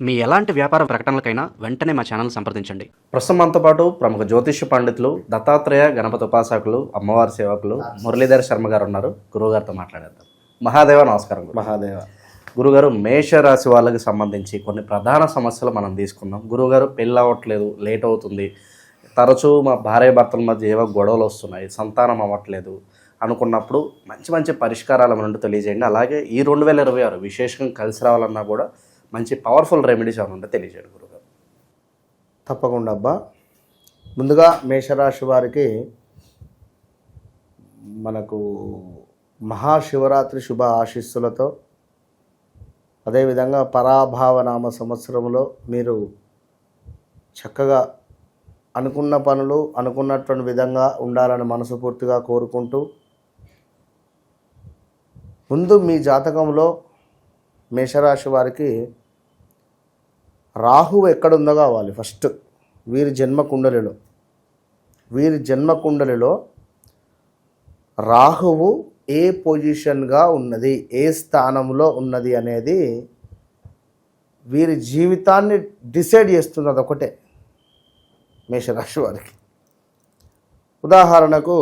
మీ ఎలాంటి వ్యాపార ప్రకటనలకైనా వెంటనే మా ఛానల్ సంప్రదించండి. ప్రస్తుతం మనతో పాటు ప్రముఖ జ్యోతిష్య పండితులు దత్తాత్రేయ గణపతి ఉపాసకులు అమ్మవారి సేవకులు మురళీధర్ శర్మ గారు ఉన్నారు. గురువుగారితో మాట్లాడేద్దాం. మహాదేవ నమస్కారం. మహాదేవ. గురుగారు మేషరాశి వాళ్ళకి సంబంధించి కొన్ని ప్రధాన సమస్యలు మనం తీసుకుందాం. గురువుగారు పెళ్ళి అవ్వట్లేదు లేట్ అవుతుంది. తరచూ మా భార్య భర్తల మధ్య ఏవో గొడవలు వస్తున్నాయి. సంతానం అవ్వట్లేదు అనుకున్నప్పుడు మంచి మంచి పరిష్కారాలు ఏమైనా తెలియజేయండి. అలాగే ఈ రెండు వేల ఇరవై ఆరు విశేషంగా కలిసి రావాలన్నా కూడా మంచి పవర్ఫుల్ రెమెడీస్ ఏమైనా ఉంటే తెలియజేయండి గురుగారు. తప్పకుండా అబ్బా. ముందుగా మేషరాశి వారికి మనకు మహాశివరాత్రి శుభ ఆశీస్సులతో అదేవిధంగా పరాభావనామ సంవత్సరంలో మీరు చక్కగా అనుకున్న పనులు అనుకున్నటువంటి విధంగా ఉండాలని మనసుపూర్తిగా కోరుకుంటూ ముందు మీ జాతకంలో మేషరాశి వారికి రాహువు ఎక్కడుందో కావాలి ఫస్ట్. వీరి జన్మ కుండలిలో. వీరి జన్మ కుండలిలో రాహువు ఏ పొజిషన్గా ఉన్నది ఏ స్థానంలో ఉన్నది అనేది వీరి జీవితాన్ని డిసైడ్ చేస్తుంది అదొకటే మేషరాశి వారికి. ఉదాహరణకు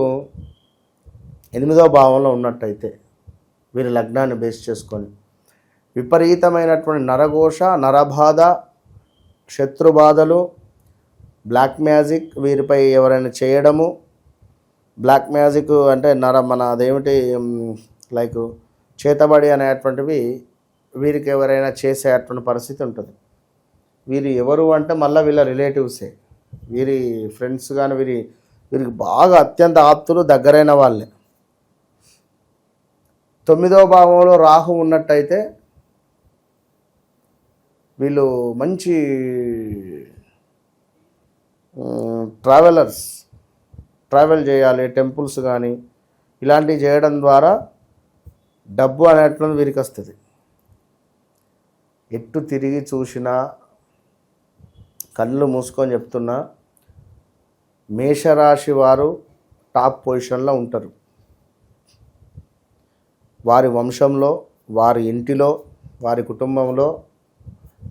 ఎనిమిదో భావంలో ఉన్నట్టయితే వీరి లగ్నాన్ని బేస్ చేసుకొని విపరీతమైనటువంటి నరఘోష నరబాధ శత్రుబాధలు బ్లాక్ మ్యాజిక్ వీరిపై ఎవరైనా చేయడము బ్లాక్ మ్యాజిక్ అంటే నర మన అదేమిటి లైక్ చేతబడి అనేటువంటివి వీరికి ఎవరైనా చేసేటువంటి పరిస్థితి ఉంటుంది. వీరు ఎవరు అంటే మళ్ళీ వీళ్ళ రిలేటివ్సే. వీరి ఫ్రెండ్స్ కానీ వీరి వీరికి బాగా అత్యంత ఆప్తులు దగ్గరైన వాళ్ళే. తొమ్మిదో భావంలో రాహు ఉన్నట్టయితే వీళ్ళు మంచి ట్రావెలర్స్ ట్రావెల్ చేయాలి టెంపుల్స్ కానీ ఇలాంటివి చేయడం ద్వారా డబ్బు అనేటువంటిది వీరికి వస్తుంది. ఎట్టు తిరిగి చూసినా కళ్ళు మూసుకొని చెప్తున్నా మేషరాశి వారు టాప్ పొజిషన్లో ఉంటారు. వారి వంశంలో వారి ఇంటిలో వారి కుటుంబంలో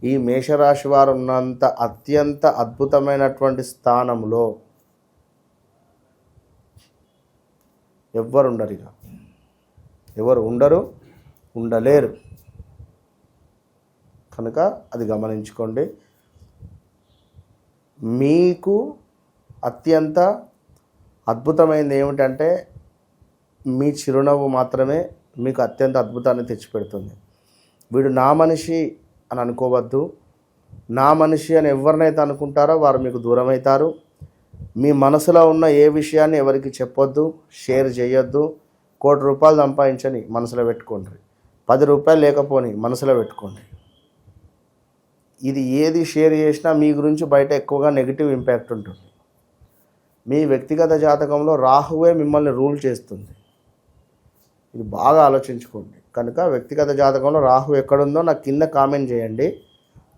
ఈ మేషరాశి వారు ఉన్నంత అత్యంత అద్భుతమైనటువంటి స్థానంలో ఎవ్వరు ఉండరు ఇక. ఎవరు ఉండరు ఉండలేరు. కనుక అది గమనించుకోండి. మీకు అత్యంత అద్భుతమైనది ఏమిటంటే మీ చిరునవ్వు మాత్రమే మీకు అత్యంత అద్భుతాన్ని తెచ్చిపెడుతుంది. వీడు నా మనిషి అని అనుకోవద్దు. నా మనిషి అని ఎవరినైతే అనుకుంటారో వారు మీకు దూరం అవుతారు మీ మనసులో ఉన్న ఏ విషయాన్ని ఎవరికి చెప్పొద్దు షేర్ చేయొద్దు. కోటి రూపాయలు సంపాదించని మనసులో పెట్టుకోండి. పది రూపాయలు లేకపోని మనసులో పెట్టుకోండి. ఇది ఏది షేర్ చేసినా మీ గురించి బయట ఎక్కువగా నెగిటివ్ ఇంపాక్ట్ ఉంటుంది. మీ వ్యక్తిగత జాతకంలో రాహువే మిమ్మల్ని రూల్ చేస్తుంది. ఇది బాగా ఆలోచించుకోండి. కనుక వ్యక్తిగత జాతకంలో రాహు ఎక్కడుందో నాకు కింద కామెంట్ చేయండి.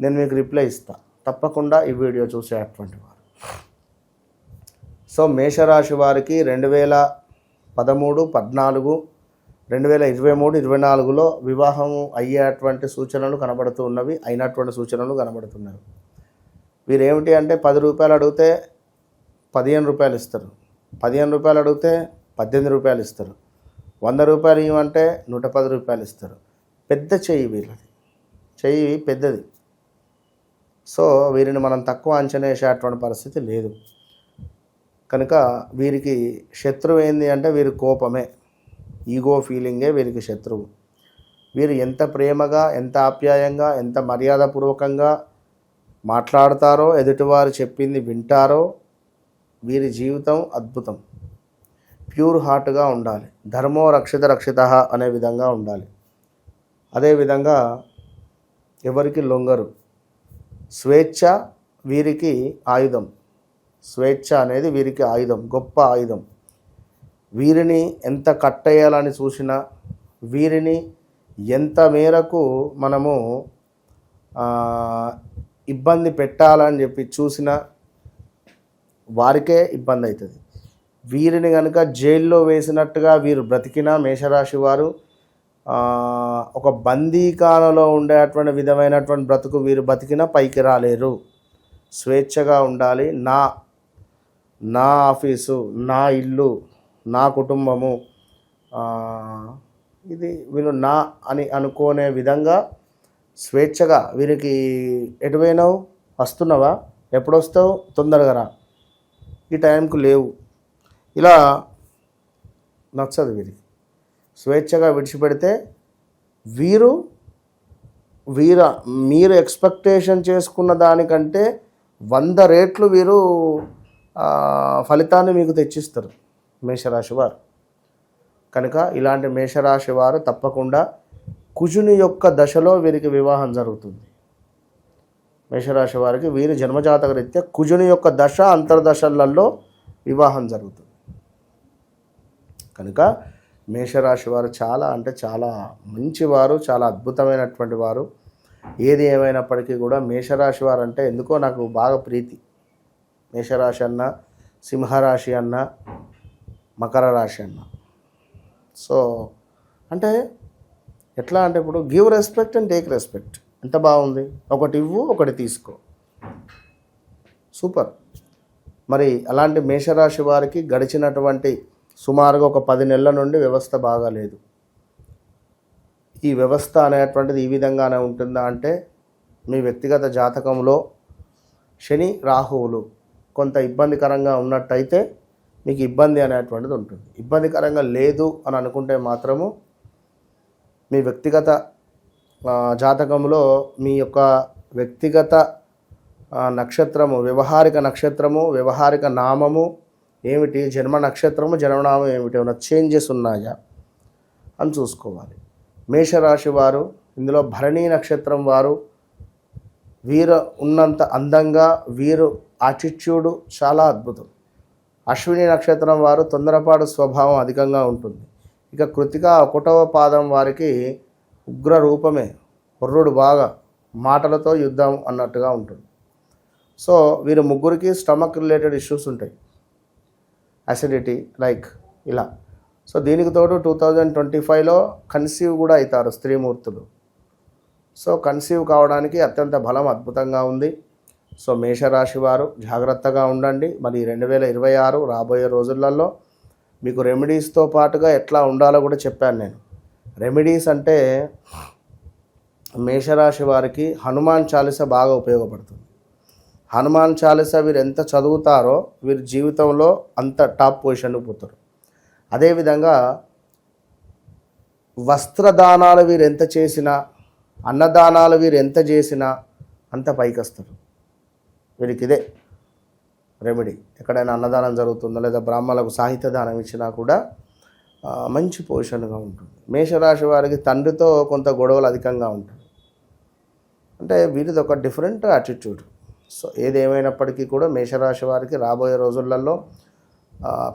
నేను మీకు రిప్లై ఇస్తా. తప్పకుండా ఈ వీడియో చూసేటువంటి వారు. సో మేషరాశి వారికి రెండు వేల పదమూడు పద్నాలుగు రెండు వేల ఇరవై మూడు ఇరవై నాలుగులో వివాహం అయ్యేటువంటి సూచనలు కనబడుతూ ఉన్నవి అయినటువంటి సూచనలు కనబడుతున్నవి. వీరు ఏమిటి అంటే పది రూపాయలు అడిగితే పదిహేను రూపాయలు ఇస్తారు. పదిహేను రూపాయలు అడిగితే పద్దెనిమిది రూపాయలు ఇస్తారు. వంద రూపాయలు ఇవ్వమంటే నూట పది రూపాయలు ఇస్తారు. పెద్ద చెయ్యి వీళ్ళది. చెయ్యి పెద్దది. సో వీరిని మనం తక్కువ అంచనా వేసేటువంటి పరిస్థితి లేదు. కనుక వీరికి శత్రువు ఏంది అంటే వీరి కోపమే. ఈగో ఫీలింగే వీరికి శత్రువు. వీరు ఎంత ప్రేమగా ఎంత ఆప్యాయంగా ఎంత మర్యాదపూర్వకంగా మాట్లాడతారో ఎదుటివారు చెప్పింది వింటారో వీరి జీవితం అద్భుతం. ప్యూర్ హార్ట్గా ఉండాలి. ధర్మో రక్షిత రక్షిత అనే విధంగా ఉండాలి. అదేవిధంగా ఎవరికి లొంగరు? స్వేచ్ఛ వీరికి ఆయుధం. స్వేచ్ఛ అనేది వీరికి ఆయుధం గొప్ప ఆయుధం. వీరిని ఎంత కట్టేయాలని చూసినా వీరిని ఎంత మేరకు మనము ఇబ్బంది పెట్టాలని చెప్పి చూసినా వారికే ఇబ్బంది అవుతుంది. వీరిని కనుక జైల్లో వేసినట్టుగా వీరు బ్రతికిన మేషరాశి వారు ఒక బందీకాలలో ఉండేటువంటి విధమైనటువంటి బ్రతుకు వీరు బతికిన పైకి రాలేరు. స్వేచ్ఛగా ఉండాలి. నా నా ఆఫీసు నా ఇల్లు నా కుటుంబము ఇది వీళ్ళు నా అని అనుకునే విధంగా స్వేచ్ఛగా వీరికి ఎటువైనావు? వస్తున్నావా? ఎప్పుడొస్తావు? తొందరగా రా. ఈ టైంకు లేవు. ఇలా నచ్చదు వీరికి. స్వేచ్ఛగా విడిచిపెడితే వీరు వీర మీరు ఎక్స్పెక్టేషన్ చేసుకున్న దానికంటే వంద రేట్లు వీరు ఫలితాన్ని మీకు తెచ్చిస్తారు మేషరాశి వారు. కనుక ఇలాంటి మేషరాశి వారు తప్పకుండా కుజుని యొక్క దశలో వీరికి వివాహం జరుగుతుంది. మేషరాశి వారికి వీరి జన్మజాతక రీత్యా కుజుని యొక్క దశ అంతర్దశలలో వివాహం జరుగుతుంది. కనుక మేషరాశి వారు చాలా అంటే చాలా మంచివారు చాలా అద్భుతమైనటువంటి వారు. ఏది ఏమైనప్పటికీ కూడా మేషరాశి వారు అంటే ఎందుకో నాకు బాగా ప్రీతి. మేషరాశి అన్న సింహరాశి అన్న మకర రాశి అన్న. సో అంటే ఎట్లా అంటే ఇప్పుడు give respect and take respect. ఎంత బాగుంది? ఒకటి ఇవ్వు ఒకటి తీసుకో. సూపర్. మరి అలాంటి మేషరాశి వారికి గడిచినటువంటి సుమారుగా ఒక పది నెలల నుండి వ్యవస్థ బాగాలేదు ఈ వ్యవస్థ అనేటువంటిది ఈ విధంగానే ఉంటుందా అంటే మీ వ్యక్తిగత జాతకంలో శని రాహువులు కొంత ఇబ్బందికరంగా ఉన్నట్టయితే మీకు ఇబ్బంది అనేటువంటిది ఉంటుంది. ఇబ్బందికరంగా లేదు అని అనుకుంటే మాత్రము మీ వ్యక్తిగత జాతకంలో మీ యొక్క వ్యక్తిగత నక్షత్రము వ్యవహారిక నక్షత్రము వ్యవహారిక నామము ఏమిటి? జన్మ నక్షత్రము జన్మనామం ఏమిటి? ఏమైనా చేంజెస్ ఉన్నాయా? అని చూసుకోవాలి. మేషరాశి వారు ఇందులో భరణీ నక్షత్రం వారు వీరు ఉన్నంత అందంగా వీరు ఆటిట్యూడు చాలా అద్భుతం. అశ్విని నక్షత్రం వారు తొందరపాటు స్వభావం అధికంగా ఉంటుంది. ఇక కృతిక ఒకటవ పాదం వారికి ఉగ్ర రూపమే హుర్రుడు బాగా మాటలతో యుద్ధం అన్నట్టుగా ఉంటుంది. సో వీరు ముగ్గురికి స్టమక్ రిలేటెడ్ ఇష్యూస్ ఉంటాయి. అసిడిటీ లైక్ ఇలా. సో దీనికి తోడు టూ థౌజండ్ ట్వంటీ ఫైవ్లో కన్సీవ్ కూడా అవుతారు స్త్రీమూర్తులు. సో కన్సీవ్ కావడానికి అత్యంత బలం అద్భుతంగా ఉంది. సో మేషరాశి వారు జాగ్రత్తగా ఉండండి. మరి రెండు వేల ఇరవై ఆరు రాబోయే రోజులలో మీకు రెమెడీస్తో పాటుగా ఎట్లా ఉండాలో కూడా చెప్పాను నేను. రెమెడీస్ అంటే మేషరాశి వారికి హనుమాన్ చాలీస బాగా ఉపయోగపడుతుంది. హనుమాన్ చాలీస వీరు ఎంత చదువుతారో వీరి జీవితంలో అంత టాప్ పొజిషన్కి పోతారు. అదేవిధంగా వస్త్రదానాలు వీరు ఎంత చేసినా అన్నదానాలు వీరు ఎంత చేసినా అంత పైకి వస్తారు వీరికి ఇదే రెమెడీ. ఎక్కడైనా అన్నదానం జరుగుతుందో లేదా బ్రాహ్మణులకు సాహిత్య దానం ఇచ్చినా కూడా మంచి పొజిషన్గా ఉంటుంది. మేషరాశి వారికి తండ్రితో కొంత గొడవలు అధికంగా ఉంటుంది అంటే వీరిది ఒక డిఫరెంట్ యాటిట్యూడ్. సో ఏది కూడా మేషరాశి వారికి రాబోయే రోజులలో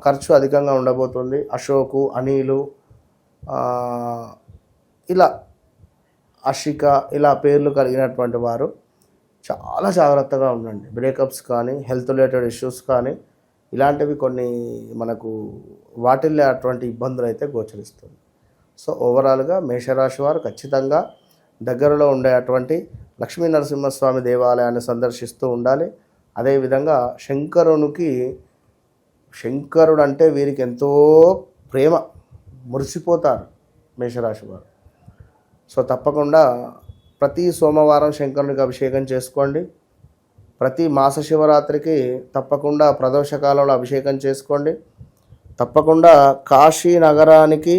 ఖర్చు అధికంగా ఉండబోతుంది. అశోకు అనిలు ఇలా అషిక ఇలా పేర్లు కలిగినటువంటి వారు చాలా జాగ్రత్తగా ఉండండి. బ్రేకప్స్ కానీ హెల్త్ రిలేటెడ్ ఇష్యూస్ కానీ ఇలాంటివి కొన్ని మనకు వాటిల్లో అటువంటి ఇబ్బందులు అయితే గోచరిస్తుంది. సో ఓవరాల్గా మేషరాశి వారు ఖచ్చితంగా దగ్గరలో ఉండే అటువంటి లక్ష్మీ నరసింహస్వామి దేవాలయాన్ని సందర్శిస్తూ ఉండాలి. అదేవిధంగా శంకరునికి శంకరుడు అంటే వీరికి ఎంతో ప్రేమ. మురిసిపోతారు మేషరాశి వారు. సో తప్పకుండా ప్రతి సోమవారం శంకరునికి అభిషేకం చేసుకోండి. ప్రతి మాస శివరాత్రికి తప్పకుండా ప్రదోషకాలంలో అభిషేకం చేసుకోండి. తప్పకుండా కాశీ నగరానికి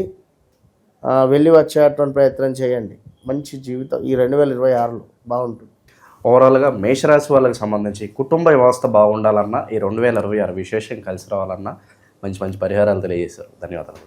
వెళ్ళి వచ్చేటువంటి ప్రయత్నం చేయండి. మంచి జీవితం ఈ రెండు వేల ఇరవై ఆరులో బాగుంటుంది. ఓవరాల్గా మేషరాశి వాళ్ళకి సంబంధించి కుటుంబ వ్యవస్థ బాగుండాలన్నా ఈ రెండు వేల ఇరవై ఆరు విశేషం కలిసి రావాలన్నా మంచి మంచి పరిహారాలు తెలియజేశారు. ధన్యవాదాలు.